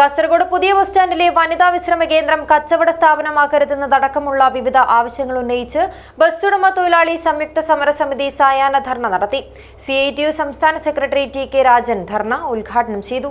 കാസർഗോഡ് പുതിയ ബസ് സ്റ്റാൻഡിലെ വനിതാ വിശ്രമ കേന്ദ്രം കച്ചവട സ്ഥാപനമാക്കരുതെന്നതടക്കമുള്ള വിവിധ ആവശ്യങ്ങൾ ഉന്നയിച്ച് ബസ് ഉടമ തൊഴിലാളി സംയുക്ത സമരസമിതി സായാഹ്ന ധർണ നടത്തി. സി സംസ്ഥാന secretary T K Rajan dharna ഉദ്ഘാടനം ചെയ്തു.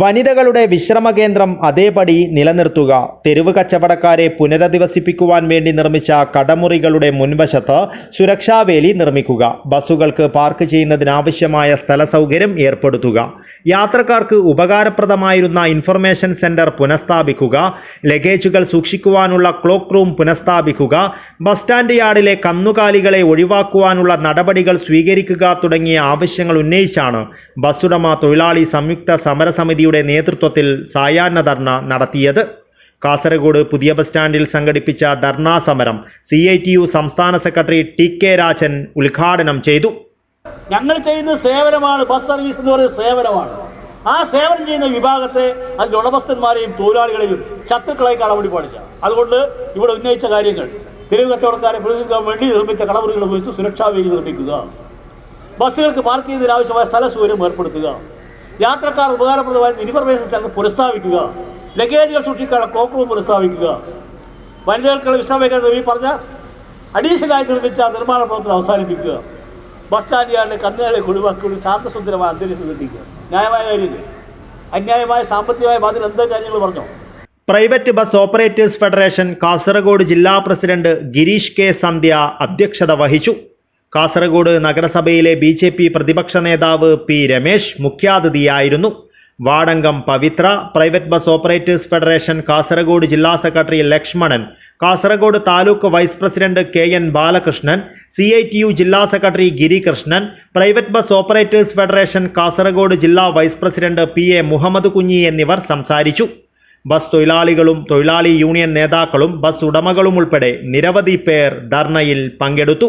വനിതകളുടെ വിശ്രമ കേന്ദ്രം അതേപടി നിലനിർത്തുക. തെരുവ് കച്ചവടക്കാരെ പുനരധിവസിപ്പിക്കുവാൻ വേണ്ടി നിർമ്മിച്ച കടമുറികളുടെ മുൻവശത്ത് സുരക്ഷാവേലി നിർമ്മിക്കുക. ബസ്സുകൾക്ക് പാർക്ക് ചെയ്യുന്നതിനാവശ്യമായ സ്ഥല സൗകര്യം ഏർപ്പെടുത്തുക. യാത്രക്കാർക്ക് ഉപകാരപ്രദമായിരുന്ന ഇൻഫർമേഷൻ സെന്റർ പുനഃസ്ഥാപിക്കുക. ലഗേജുകൾ സൂക്ഷിക്കുവാനുള്ള ക്ലോക്ക് റൂം പുനഃസ്ഥാപിക്കുക. ബസ് സ്റ്റാൻഡ് യാർഡിലെ കന്നുകാലികളെ ഒഴിവാക്കുവാനുള്ള നടപടികൾ സ്വീകരിക്കുക തുടങ്ങിയ ആവശ്യങ്ങൾ ഉന്നയിച്ചാണ് ബസ്സുടമ തൊഴിലാളി സംയുക്ത സമരസമിതിയുടെ നേതൃത്വത്തിൽ സായാഹ്ന ധർണ നടത്തിയത്. കാസർഗോഡ് പുതിയ ബസ് സ്റ്റാൻഡിൽ സംഘടിപ്പിച്ച ധർണാ സമരം സി ഐ ടി യു സംസ്ഥാന സെക്രട്ടറി ടി കെ രാജൻ ഉദ്ഘാടനം ചെയ്തു. ഞങ്ങൾ ചെയ്യുന്ന സേവനമാണ് ബസ് സർവീസ് എന്ന് പറയുന്ന സേവനമാണ്. ആ സേവനം ചെയ്യുന്ന വിഭാഗത്തെ അതിന്റെ ഉടമസ്ഥന്മാരെയും തൊഴിലാളികളെയും ശത്രുക്കളായി വേണ്ടി പാടില്ല അതുകൊണ്ട് ഇവിടെ ഉന്നയിച്ച കാര്യങ്ങൾ തെരുവ് കച്ചവടക്കാരെ പ്രതിനിധിക്കാൻ വേണ്ടി നിർമ്മിച്ച കടമുറികൾ ഉപയോഗിച്ച് സുരക്ഷാ വേലി നിർമ്മിക്കുക. ബസ്സുകൾക്ക് പാർക്ക് ചെയ്യുന്നതിന് ആവശ്യമായ സ്ഥല സൗകര്യം ഏർപ്പെടുത്തുക. യാത്രക്കാർ ഉപകാരപ്രദമായ നിരുപ്രവേശ സ്ഥലങ്ങൾ പുനഃസ്ഥാപിക്കുക. ലഗേജുകൾ സൂക്ഷിക്കാനുള്ള ക്ലോക്ക് റൂം പുനഃസ്ഥാപിക്കുക. വനിതകൾക്കുള്ള വിശ്രമ കേന്ദ്രം ഈ പറഞ്ഞ അഡീഷണലായി നിർമ്മിച്ച നിർമ്മാണ പ്രവർത്തനം അവസാനിപ്പിക്കുക. ബസ് സ്റ്റാൻഡുകളുടെ കന്നുകളെ ഒഴിവാക്കി ശാന്തസുന്ദരമായ അന്തരീക്ഷം സൃഷ്ടിക്കുക. ന്യായമായ കാര്യമില്ലേ? അന്യായമായ സാമ്പത്തികമായ ബാധ്യത എന്തോ കാര്യങ്ങൾ പറഞ്ഞോ? Private bus operators federation Kasaragod ജില്ലാ പ്രസിഡന്റ് ഗിരീഷ് കെ സന്ധ്യ അധ്യക്ഷത വഹിച്ചു. കാസർഗോഡ് നഗരസഭയിലെ ബി ജെ പി പ്രതിപക്ഷ നേതാവ് P Ramesh മുഖ്യാതിഥിയായിരുന്നു. Vadankam Pavithra private bus operators federation Kasaragod ജില്ലാ secretary Lakshmanan Kasaragod taluk vice president K N Balakrishnan C I T U ജില്ലാ secretary Girikrishnan private bus operators federation Kasaragod ജില്ലാ vice president P A Muhammad Kunhi എന്നിവർ സംസാരിച്ചു. Bus തൊഴിലാളികളും തൊഴിലാളി union നേതാക്കളും bus ഉടമകളും ഉൾപ്പെടെ നിരവധി പേർ ധർണയിൽ പങ്കെടുത്തു.